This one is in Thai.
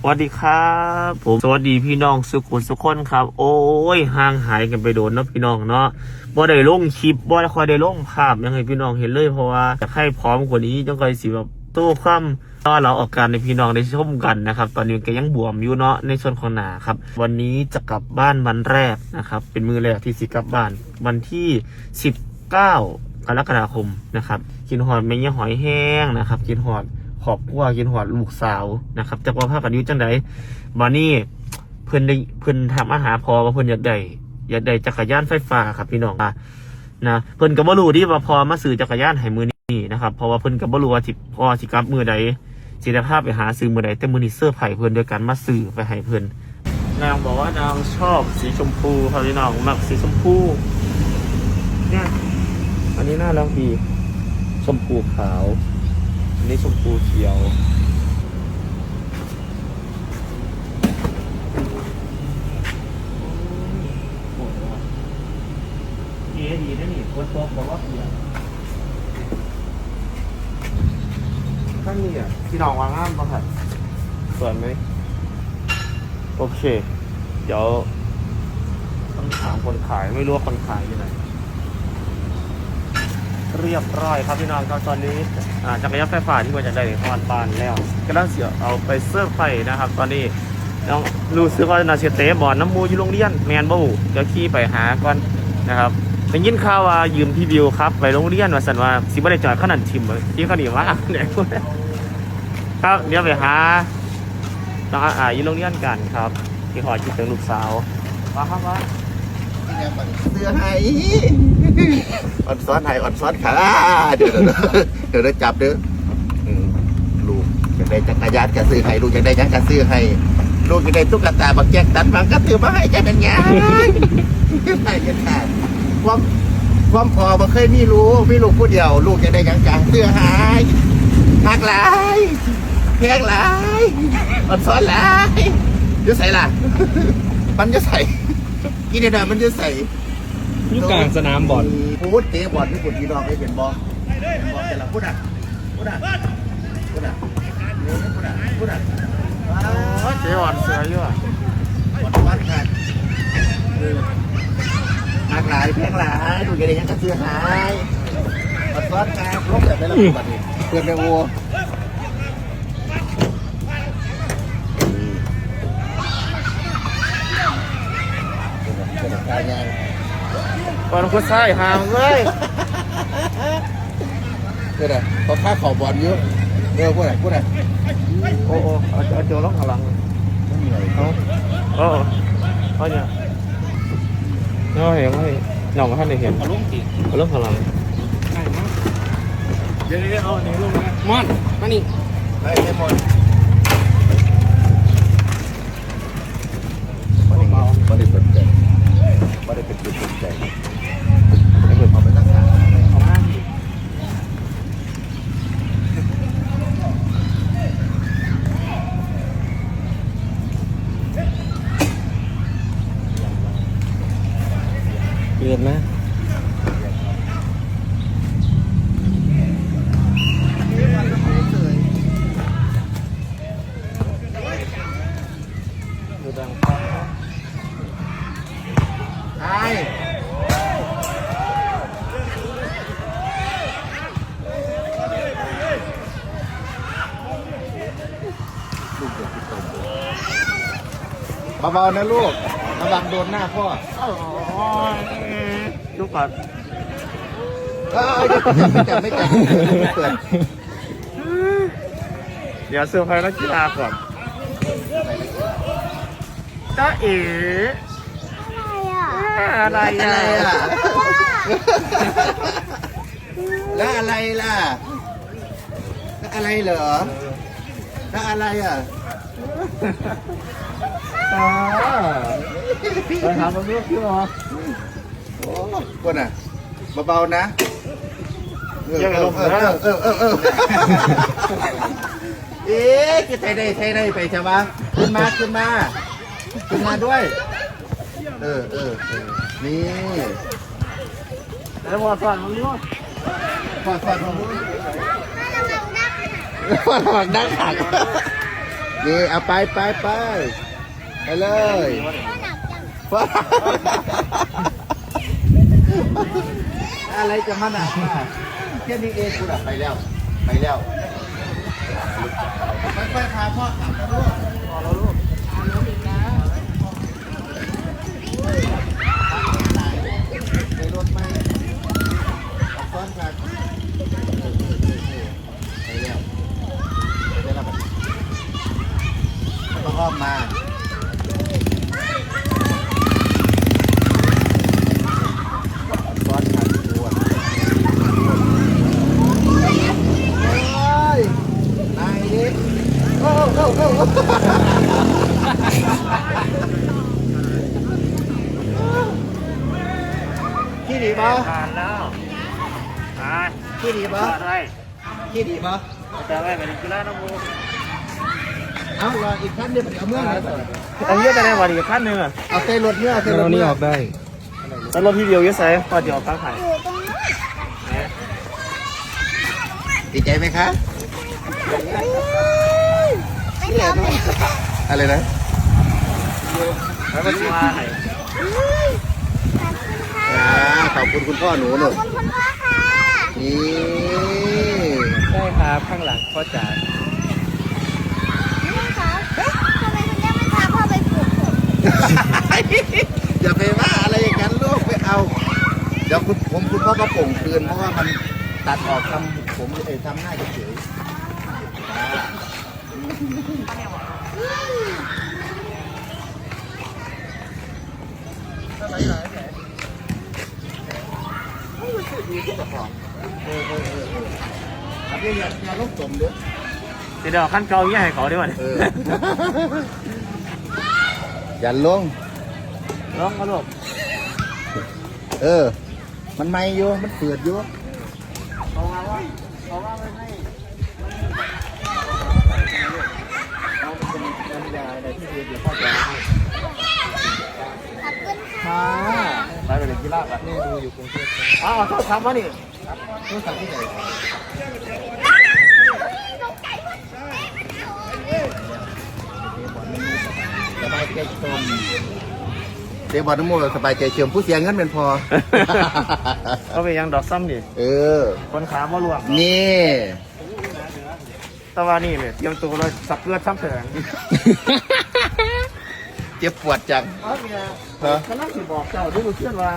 สวัสดีครับผมสวัสดีพี่น้องสุขุมสุขคนครับ โอ้ยห่างหายกันไปโดนเนาะพี่น้องเนาะบ่ได้ลงคลิปบ่ได้คอยได้ลงภาพยังไงพี่น้องเห็นเลยเพราะว่าอยากให้พร้อมกว่านี้จังไงสิแบบตู้คว่ำตอนเราออกการในพี่น้องได้ชมกันนะครับ ตอนนี้ก็ยังบวมอยู่เนาะในส่วนของหนาครับ วันนี้จะกลับบ้านวันแรกนะครับ เป็นมือแรกที่สิกลับบ้านวันที่19กรกฎาคมนะครับกินหอดแม่ยหอยแห้งนะครับกินหอด ขอบครัวกินหอดลูกสาวนะครับจากว่าภาพกันอยุจังไดบานี่เพิ่นได้เพิ่นทำอาหารพอว่าเพิ่นอยากได้อยากได้จักรยานไฟฟ้าครับพี่น้องนะเพิ่นก็บ่รู้ดิว่าพอมาซื้อจักรยานให้มือนี้นะครับเพราะว่าเพิ่นก็บ่รู้ว่าสิพอสิกลับมือใดสิได้พไปหาซื้อมือใดแต่มือนี้เสื้อไผ่เพิ่นด้วยกันมาซื้อไปให้เพิ่นนางบอกว่านางชอบสีชมพูครับพี่น้องมักสีชมพูเนี่ยอันนี้น่ารักดีชมพูขาว นนี้ชมพูเขียวเก๋ดีนะนี่คนโตบอกว่าเขียวข้างนี้อะที่น้องวางงามบ้างครับสวยไหม โอเค เดี๋ยวต้องถามคนขายไม่รู้ว่าคนขายอยู่ไหน เรียบร้อยครับพี่น้องครับตอนนี้อ่าจักรยานไฟฟ้าที่ว่าจะได้ฮอนบานแล้วก็ต้องเสียเอาไปเสื้อร์ไฟนะครับ ตอนนี้น้องรู้สึกว่านาเชเตบอลน้ำมูอยู่โรงเรียนแมนบูเดี๋ยวขี่ไปหาก่อนนะครับได้ยินข่าวว่ายืมพี่บิวครับไปโรงเรียนว่าสันว่าสิบ่ได้จอดขนาดทิมเลยที่เขาหนีมาเนี่ยครับเดี๋ยวไปหาน้องอ่าอยู่โรงเรียนกันครับที่ขอคิดถึงลูกสาวมาครับว่า เสื้อให้อ่อนซ้อนให้อ่อนซ้อนขาเดี๋ยวเดี๋ยวเดี๋ยวจับเด้อลูกอยากได้จักรยานกระซื้อให้ลูกอยากได้ยังกระซื้อให้ลูกอยากได้ตุ๊กตาบักแจ๊กตันบังกระซื้อมาให้จะเป็นไงให้กันขาดความความพอบ่เคยมีรู้มีลูกผู้เดียว ลูกอยากได้ยังกระซื้อให้หักหลายแพงหลายอ่อนซ้อนหลายจะใส่ล่ะมันจะใส่ กินเดี๋ยวมันจะใส่อยู่กลางสนามบอลพูดเตะบอลที่คุณพี่น้องได้เป็นบอลบอลแต่ละพูดอะพูดอะพูดอะพูดอะพูดอะเจ๊อ่อนเสืออยู่อะบอลวัดกันหลากหลายเพลงหลายดูยังไงยังกระเสือหายบอลวัดกันลบแบบไม่ละบัดนี้เพื่อนในโอ เป็นการยังบอลก็ใส่หามเลยเดี๋ยวนะเขาฆ่าเข่าบอลเยอะเร็วพูดไหนพูดไหนโอ้โอ้เอาเอาเจอล็อกข้างหลังไม่มีอะไรเอาโอ้เอาเนี่ยเอาเห็นเอาเห็นน้องท่านได้เห็นเอาลงสิเอาล็อกข้างหลังเดี๋ยวเดี๋ยวเอาอันนี้ลงนะมอนมานี่ไอ้เดมอนไม่ได้เป็นใจ ไม่ได้เป็นจุดสนใจไม่เคยมาเอามาเรียนไหมดูดังฟัง ไอ้ เบาๆนะลูกระวังโดนหน้าพ่อลูกก่อนเอ้ยไม่จับไม่จับไม่เปิดเดี๋ยวเซอร์ไพรส์นักกีฬาก่อนจ้าเอ๋อะไรอะไรอะอะแล้วอะไรล่ะแล้วอะไรเหรอแล้วอะไรอะ อ่าไปหาคนรู้ที่หรอโอ้คนอะเบาๆนะเออยังไงลงเออเออเออเออเอ๊ะจะไทยได้ไทยได้ไปใช่ปะขึ้นมาขึ้นมาขึ้นมาด้วย เออเออเออนี่แล้วพอสอนมันรู้ฟอดฟอดฟอดฟอดฟอดดังหักนี่เอาไปไปไป ไปเลยว้าวอะไรจะมาหนักมาแค่นี้เองกูดับไปแล้ว ไปแล้วค่อยๆพาพ่อขับนะลูกพอแล้วลูกในรถไหมขับซ้อนกันไปแล้วไปแล้วบัดนี้ต้องอ้อมมา ขี้ดีปะอะไรขี้ดีปะแต่ว่าเป็นกีฬาน้ำมูเอารออีกขั้นเดียวเอาเมื่อไหร่เอาเยอะแต่ในวันอีกขั้นหนึ่งอะเอาเต้รถเมื่อเต้รถเรานี่เมื่อออกได้แล้วรถที่เดียวเยอะใส่พอเดียวข้างไข่ดีใจไหมคะไม่ทำเลยอะไรนะแล้วก็มาไข่อ่าขอบคุณคุณพ่อหนูหนูข นี่ได้ครับข้างหลังพ่อจ๋านี่คะทำไมคุณแม่ไม่พาพ่อไปปลูกผมอย่าไปว่าอะไรอย่างนั้นลูกไปเอา เดี๋ยวคุณผมคุณพ่อก็โป่งคืนเพราะว่ามันตัดออกทำผมเอยทำหน้าเฉยๆอั นนี้อย่าอย่าลบจมเด้อเดี๋ยวขั้นเกาเงี้ยให้เขาดีกว่าเอออย่าลงลองมาลูกเออ มันไม่อยู่ มันเปิดอยู่เขาว่าว่าเขาว่าไม่ให้เอาเป็นน้ำยาอะไรที่เรียนอยู่พ่อจ๋าขอบคุณค่ะไปไปเรียนกีฬาแบบแม่ดูอยู่กรุงเทพอ้าวโทษครับว่านี่ โทรศัพท์ที่ไหนสบายใจชมเดี๋ยวบอกน้ำมูกสบายใจเชื่อมผู้เสียเงินเป็นพอเขาไปยังดอกซ้ำดิเออ คนขามาลวงนี่ แต่ว่านี่เลยเตรียมตัวเลยสับเลือดซ้ำเถื่อนเจ็บปวดจัง เอาเนี่ยฮะ กำลังสิบอกเจ้าดูเชื่อว่า